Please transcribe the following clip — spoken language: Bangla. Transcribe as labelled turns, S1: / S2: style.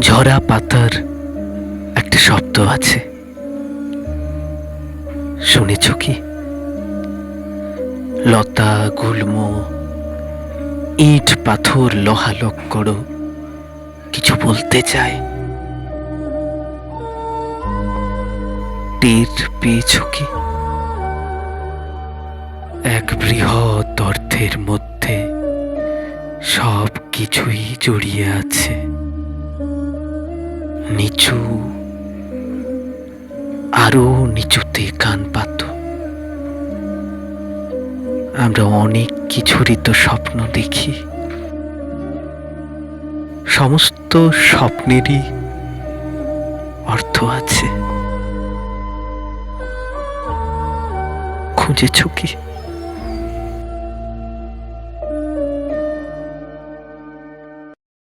S1: ঝরা পাতার একটা শব্দ আছে। শুনেছ কি? লতা, গুল্ম, ইট, পাথর, লোহা লক্কড় কিছু বলতে চায়। টের পেয়েছ কি? এক বৃহৎ অর্থের মধ্যে সব কিছুই জড়িয়ে আছে। নিচু, আরও নিচুতে কান পাত। আমরা অনেক কিছুরই তো স্বপ্ন দেখি। সমস্ত স্বপ্নেরই অর্থ আছে। খুঁজেছ কি?